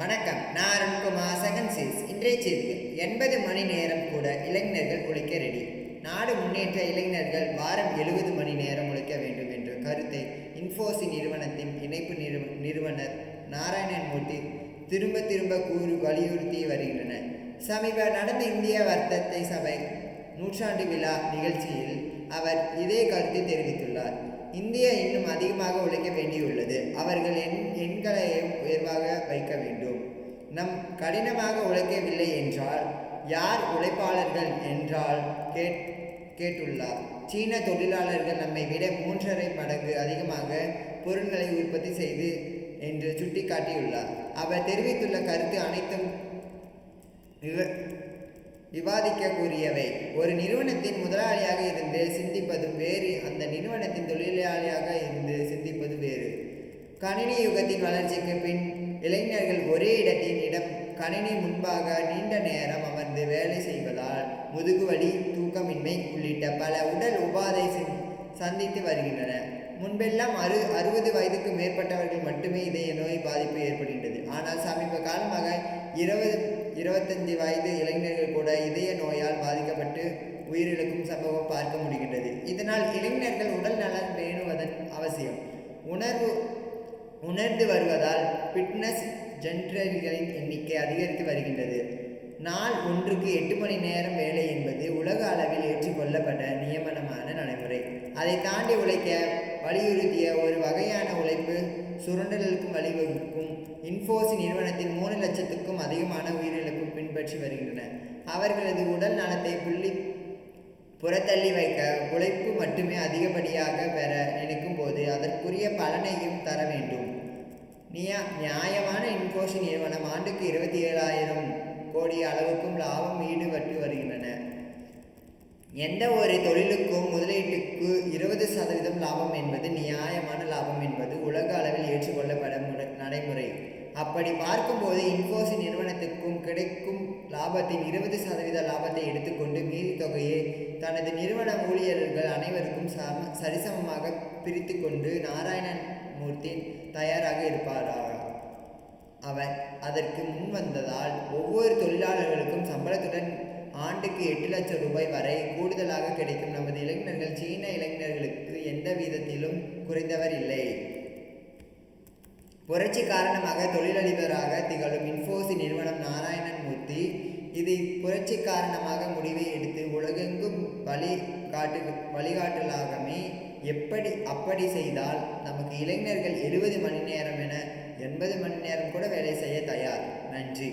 வணக்கம். நான் Arunkumar second cheese. இன்றைய சீர்க்கு எண்பது மணி நேரம் கூட இளைஞர்கள் உழைக்க ரெடி நாடு முன்னேற்ற இளைஞர்கள் வாரம் எழுபது மணி நேரம் உழைக்க வேண்டும் என்ற கருத்தை இன்ஃபோசி நிறுவனத்தின் இணைப்பு நிறுவ நிறுவனர் நாராயணன்மூர்த்தி திரும்ப திரும்ப கூறி வலியுறுத்தி வருகின்றனர். சமீப நடந்த இந்திய வர்த்தத்தை சபை நூற்றாண்டு விழா நிகழ்ச்சியில் அவர் இதே கருத்தை தெரிவித்துள்ளார். இந்தியா இன்னும் அதிகமாக உழைக்க வேண்டியுள்ளது. அவர்கள் எண் எண்களை உயர்வாக வைக்க வேண்டும். நம் கடினமாக உழைக்கவில்லை என்றால் யார் உழைப்பாளர்கள் என்றால் கேட் கேட்டுள்ளார். சீன தொழிலாளர்கள் நம்மை விட மூன்றரை மடங்கு அதிகமாக பொருட்களை உற்பத்தி செய்து என்று சுட்டிக்காட்டியுள்ளார். அவர் தெரிவித்துள்ள கருத்து அனைத்தும் விவ விவாதிக்கக்கூடியவை. ஒரு நிறுவனத்தின் முதலாளியாக இருந்து சிந்திப்பதும் வேறு அந்த நிறுவனத்தின் தொழிலாளியாக இருந்து சிந்திப்பது வேறு. கணினி யுகத்தின் வளர்ச்சிக்கு பின் இளைஞர்கள் ஒரே இடத்தின் இடம் கணினி முன்பாக நீண்ட நேரம் அமர்ந்து வேலை செய்வதால் முதுகுவலி தூக்கமின்மை உள்ளிட்ட பல உடல் உபாதை சந்தித்து வருகின்றன. முன்பெல்லாம் அறு அறுபது வயதுக்கு மேற்பட்டவர்கள் மட்டுமே இதய நோய் பாதிப்பு ஏற்படுகின்றது. ஆனால் சமீப காலமாக இருபது இருபத்தஞ்சு வயது இளைஞர்கள் கூட இதய நோயால் பாதிக்கப்பட்டு உயிரிழக்கும் சம்பவம் பார்க்க முடிகின்றது. இதனால் இளைஞர்கள் உடல் நலன் பேணுவதன் அவசியம். உணர்வு உணர்ந்து வருவதால் ஃபிட்னஸ் ஜென்ரல்களின் எண்ணிக்கை அதிகரித்து வருகின்றது. நாள் ஒன்றுக்கு எட்டு மணி நேரம் வேலை என்பது உலக அளவில் ஏற்றுக்கொள்ளப்பட்ட நியமனமான நடைமுறை. அதை தாண்டி உழைக்க வலியுறுத்திய ஒரு வகையான உழைப்பு சுரண்டலுக்கும் வழிவகுக்கும். இன்ஃபோசி நிறுவனத்தின் மூணு லட்சத்துக்கும் அதிகமான உயிரிழப்பு பின்பற்றி வருகின்றன. அவர்களது உடல் நலத்தை புள்ளி புறத்தள்ளி வைக்க உழைப்பு மட்டுமே அதிகப்படியாக பெற நினைக்கும் போது அதற்குரிய பலனையும் தர வேண்டும். நியா நியாயமான இன்ஃபோசி நிறுவனம் ஆண்டுக்கு இருபத்தி ஏழாயிரம் கோடி அளவுக்கும் லாபம் ஈடுபட்டு வருகிறது. எந்த ஒரு தொழிலுக்கும் முதலீட்டுக்கு இருபது சதவீதம் லாபம் என்பது நியாயமான லாபம் என்பது உலக அளவில் ஏற்றுக்கொள்ளப்பட முறை- நடைமுறை. அப்படி பார்க்கும்போது இன்ஃபோசி நிறுவனத்துக்கும் கிடைக்கும் லாபத்தின் இருபது சதவீத லாபத்தை எடுத்துக்கொண்டு மீதி தொகையை தனது நிறுவன ஊழியர்கள் அனைவருக்கும் சம சரிசமமாக பிரித்து கொண்டு நாராயணன் மூர்த்தி தயாராக இருப்பாரா? அவர் அதற்கு முன் வந்ததால் ஒவ்வொரு தொழிலாளர்களுக்கும் ஆண்டுக்கு எட்டு லட்சம் ரூபாய் வரை கூடுதலாக கிடைக்கும் நமது இளைஞர்கள் சீன இளைஞர்களுக்கு எந்த விதத்திலும் குறைந்தவர் இல்லை. புரட்சி காரணமாக தொழிலதிபராக திகழும் இன்ஃபோசி நிறுவனம் நாராயணன் மூர்த்தி இது புரட்சி காரணமாக முடிவை எடுத்து உலகெங்கும் வழிகாட்டு வழிகாட்டலாகமே வழிகாட்டலாகவே எப்படி அப்படி செய்தால் நமக்கு இளைஞர்கள் எழுபது மணி நேரம் என எண்பது மணி நேரம் கூட வேலை செய்ய தயார். நன்றி.